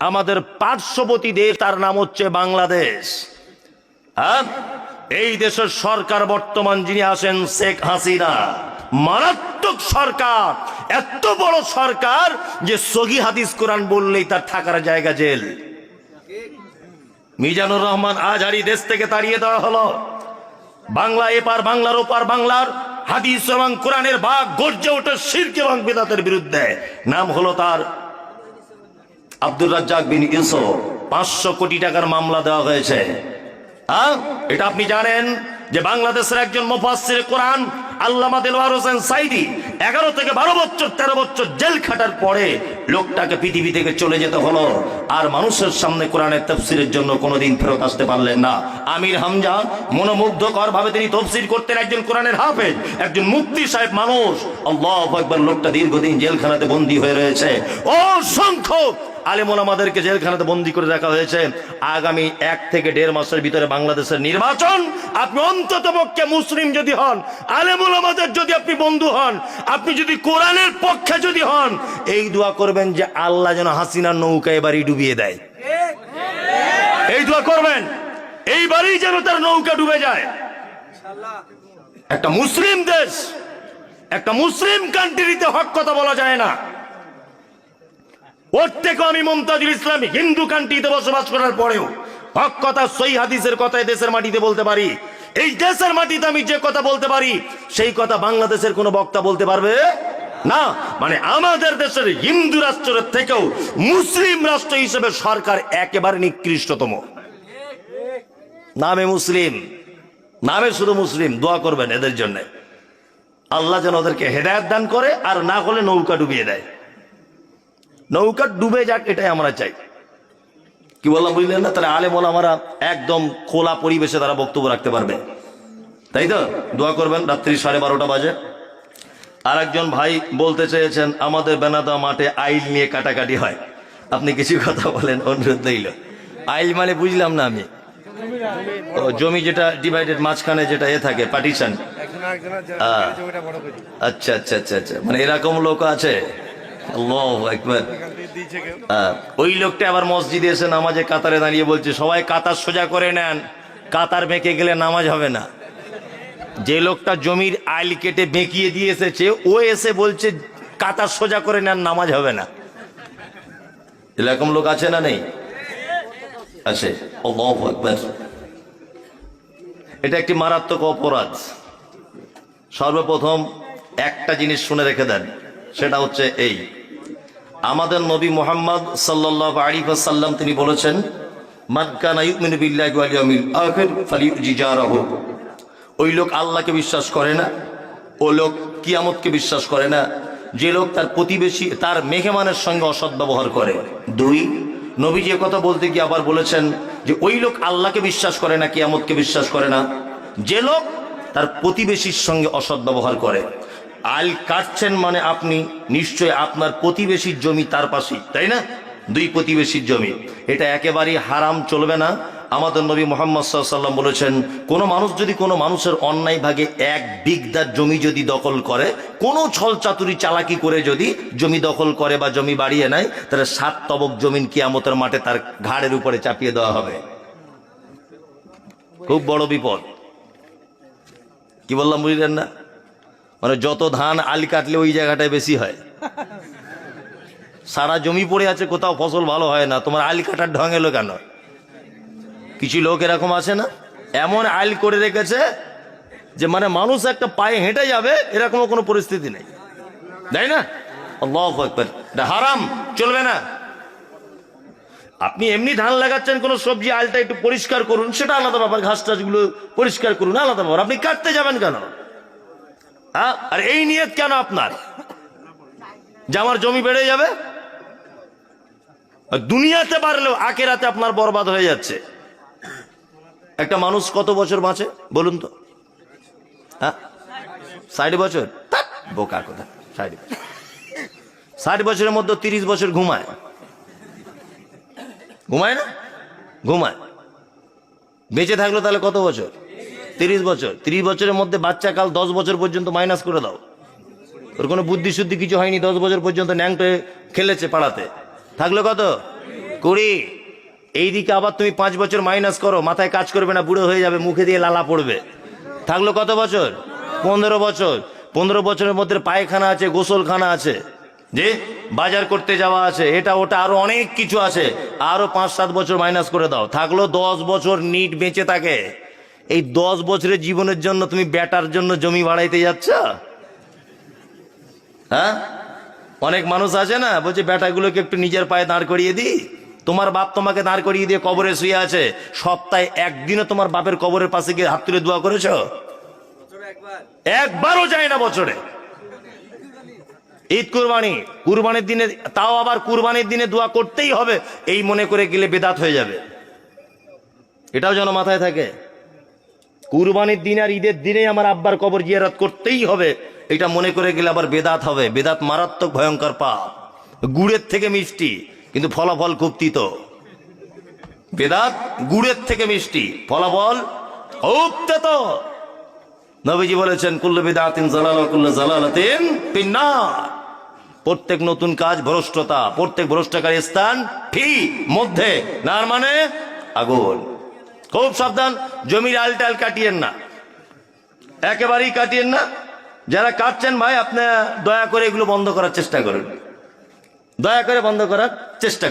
আমাদের পার্শ্ববর্তী দেশ, তার নাম হচ্ছে বাংলাদেশ। হ্যাঁ? এই দেশের সরকার বর্তমান যিনি আছেন শেখ হাসিনা। মারাত্মক সরকার, এত বড় সরকার যে সগি হাদিস কোরআন বললেই তার থাকার জায়গা জেল। মিজানুর রহমান আজহারি দেশ থেকে তাড়িয়ে দেওয়া হলো। বাংলা এপার বাংলার ওপার বাংলার হাদিস এবং কোরআনের বাঘ গর্জে ওঠে শিরক এবং বেদাতের বিরুদ্ধে। নাম হলো তার আব্দুর রাজ্জাক বিন ইউসুফ, পাঁচশো কোটি টাকার মামলা দেওয়া হয়েছে। হ্যাঁ? এটা আপনি জানেন যে বাংলাদেশের একজন মুফাসসির কোরআন এগারো থেকে বারো তেরো জেল খাটার পরে লোকটাকে পৃথিবী থেকে চলে যেতে হলো। আর মানুষের সামনে জন্য কোনোদিন ফেরত আসতে পারলেন না। আমির মনোমুগ্ধকর ভাবে তিনি করতেন একজন একজন মুক্তি সাহেব মানুষ। একবার লোকটা দীর্ঘদিন জেলখানাতে বন্দী হয়ে রয়েছে। অসংখ্য আলেমুল আমাদেরকে জেলখানাতে বন্দি করে রাখা হয়েছে। আগামী এক থেকে দেড় মাসের ভিতরে বাংলাদেশের নির্বাচন। আপনি অন্তত পক্ষে মুসলিম যদি হন, আলেমুল আমাদের যদি আপনি বন্ধু হন, আপনি যদি কোরআনের পক্ষে যদি হন, এই দোয়া করবেন যে আল্লাহ যেন হাসিনার নৌকা এবারই ডুবিয়ে দেয়। এই দোয়া করবেন, এইবারই যেন তার নৌকা ডুবে যায়। একটা মুসলিম দেশ, একটা মুসলিম কান্ট্রিতে হক কথা বলা যায় না। ওর আমি মমতাজুল ইসলাম হিন্দু কান্ট্রিতে বসবাস করার পরেও হক কথা, সই হাদিসের কথায় দেশের মাটিতে বলতে পারি। এই দেশের মাটিতে আমি যে কথা বলতে পারি, সেই কথা বাংলাদেশের কোনো বক্তা বলতে পারবে না। মানে আমাদের দেশের হিন্দু রাষ্ট্রের থেকেও মুসলিম রাষ্ট্র হিসেবে সরকার একেবারে নিকৃষ্টতম। নামে মুসলিম, নামে শুধু মুসলিম, দোয়া করবেন এদের জন্য। আল্লাহ যেন ওদেরকে হেদায়ত দান করে আর না হলে নৌকা ডুবিয়ে দেয়। নৌকা ডুবে যাক এটাই আমরা চাই। কি বললাম বুঝলেন না? তাহলে আলে বলা আমরা একদম খোলা পরিবেশে তারা বক্তব্য রাখতে পারবে। তাই তো? দোয়া করবেন রাত্রি সাড়ে বারোটা বাজে। আর একজন ভাই বলতে চেয়েছেন আমাদের বেনাদা মাঠে আইল নিয়ে কাটাকাটি হয়। আপনি কিছু কথা বলেন অনুরোধ রইল। আইল মানে বুঝলাম না আমি। জমি যেটা ডিভাইডেড মাঝখানে যেটা এ থাকে পার্টিশন আচ্ছা আচ্ছা আচ্ছা আচ্ছা। মানে এরকম লোক আছে? ওই লোকটা আবার মসজিদে এসে নামাজে কাতারে দাঁড়িয়ে বলছে, সবাই কাতার সোজা করে নেন, কাতার বেঁকে গেলে নামাজ হবে না। যে লোকটা জমির আইল কেটে বেঁকিয়ে দিয়ে এসেছে, ও এসে বলছে, কাতার সোজা করে নেন, নামাজ হবে না। এরকম লোক আছে না নেই? আছে। আকবার। এটা একটি মারাত্মক অপরাধ। সর্বপ্রথম একটা জিনিস শুনে রেখে দেন। সেটা হচ্ছে এই। আমাদের নবী মোহাম্মদ সাল্লাহ আলিফাসাল্লাম তিনি বলেছেন ওই লোক আল্লাহকে বিশ্বাস করে না, ও লোক কিয়ামতকে বিশ্বাস করে না। যে লোক তার প্রতিবেশী, তার মেহমানের সঙ্গে অসৎ ব্যবহার করে। দুই, নবী যে কথা বলতে গিয়ে আবার বলেছেন যে, ওই লোক আল্লাহকে বিশ্বাস করে না, কিয়ামতকে বিশ্বাস করে না। যে লোক তার প্রতিবেশীর সঙ্গে অসৎ ব্যবহার করে। আল কাটছেন মানে আপনি নিশ্চয় আপনার প্রতিবেশীর জমি তার পাশেই, তাই না? দুই প্রতিবেশীর জমি। এটা একেবারেই হারাম চলবে না। আমাদের নবী মোহাম্মদ সাল্লাম বলেছেন, কোনো মানুষ যদি কোনো মানুষের অন্যায় ভাগে এক বিগদার জমি যদি দখল করে, কোনো ছল চাতুরি চালাকি করে যদি জমি দখল করে বা জমি বাড়িয়ে নেয়, তাহলে সাত তবক জমিন কিয়ামতের মাঠে তার ঘাড়ের উপরে চাপিয়ে দেওয়া হবে। খুব বড় বিপদ। কি বললাম, বুঝলেন না? মানে যত ধান আলি কাটলে ওই জায়গাটায় বেশি হয়। সারা জমি পড়ে আছে, কোথাও ফসল ভালো হয় না, তোমার আলি কাটার ঢং এলো কেন? কিছু লোক এরকম আছে না? এমন আইল করে রেখেছে যে মানে মানুষ একটা পায়ে হেঁটে যাবে এরকম কোনো পরিস্থিতি নেই। তাই না? এটা হারাম, চলবে না। আপনি এমনি ধান লাগাচ্ছেন, কোনো সবজি আলটা একটু পরিষ্কার করুন, সেটা আলাদা ব্যাপার ঘাস টাসগুলো পরিষ্কার করুন, আলাদা ব্যাপার। আপনি কাটতে যাবেন কেন? হ্যাঁ? আর এই নিয়ত কেন আপনার? যে আমার জমি বেড়ে যাবে? দুনিয়াতে পারলেও আখেরাতে আপনার বরবাদ হয়ে যাচ্ছে। একটা মানুষ কত বছর বাঁচে, বলুন তো? হ্যাঁ? ষাট বছর? বোকা কথা ষাট বছর। ষাট বছরের মধ্যে তিরিশ বছর ঘুমায়। ঘুমায় না? ঘুমায়। বেঁচে থাকল তাহলে কত বছর? তিরিশ বছর। তিরিশ বছরের মধ্যে বাচ্চা কাল দশ বছর পর্যন্ত মাইনাস করে দাও। ওর কোনো বুদ্ধি শুদ্ধি কিছু হয়নি দশ বছর পর্যন্ত ন্যাংটে খেলেছে পাড়াতে। থাকল কত? কুড়ি। এইদিকে আবার তুমি পাঁচ বছর মাইনাস করো, মাথায় কাজ করবে না, বুড়ো হয়ে যাবে, মুখে দিয়ে লালা পড়বে। থাকল কত বছর? পনেরো বছর। পনেরো বছরের মধ্যে পায়খানা আছে, গোসলখানা আছে। যে বাজার করতে যাওয়া আছে, এটা ওটা আরও অনেক কিছু আছে। আরও পাঁচ সাত বছর মাইনাস করে দাও। থাকল দশ বছর নিট বেঁচে থাকে। এই দশ বছরের জীবনের জন্য তুমি বেটার জন্য জমি বাড়াইতে যাচ্ছ? হ্যাঁ? অনেক মানুষ আছে না, বলছে বেটাগুলোকে একটু নিজের পায়ে দাঁড় করিয়ে দিই তোমার বাপ তোমাকে দাঁড় করিয়ে দিয়ে কবরে শুয়ে আছে। সপ্তাহে একদিনও তোমার বাপের কবরের পাশে গিয়ে হাত তুলে দোয়া করেছ? একবারও যায় না বছরে। ঈদ কুরবানি। কুরবানির দিনে, তাও আবার কুরবানির দিনে দোয়া করতেই হবে। এই মনে করে গেলে বেদাত হয়ে যাবে। এটাও যেন মাথায় থাকে। কুরবানির দিন আর ঈদের দিনে আমার আব্বার কবর জিয়ারত করতেই হবে। এটা মনে করে গেলে আবার বেদাত হবে। বেদাত মারাত্মক ভয়ঙ্কর পাপ। গুড়ের থেকে মিষ্টি, কিন্তু ফলাফল খুব তিতো। বেদাত গুড়ের থেকে মিষ্টি, ফলাফল খুব তেতো। নবীজি বলেছেন, কুল্লু বেদাতিন জালাল কুল্লু জালালাতিন পিন্নার প্রত্যেক নতুন কাজ ভ্রষ্টতা, প্রত্যেক ভ্রষ্টকারী স্থান ফি মধ্যে। নার মানে? আগুন। খুব সাবধান, জমির আল টাল কাটিয়েন না। একেবারেই কাটিয়েন না। যারা কাটছেন ভাই, আপনি দয়া করে এগুলো বন্ধ করার চেষ্টা করেন। দয়া করে বন্ধ করার চেষ্টা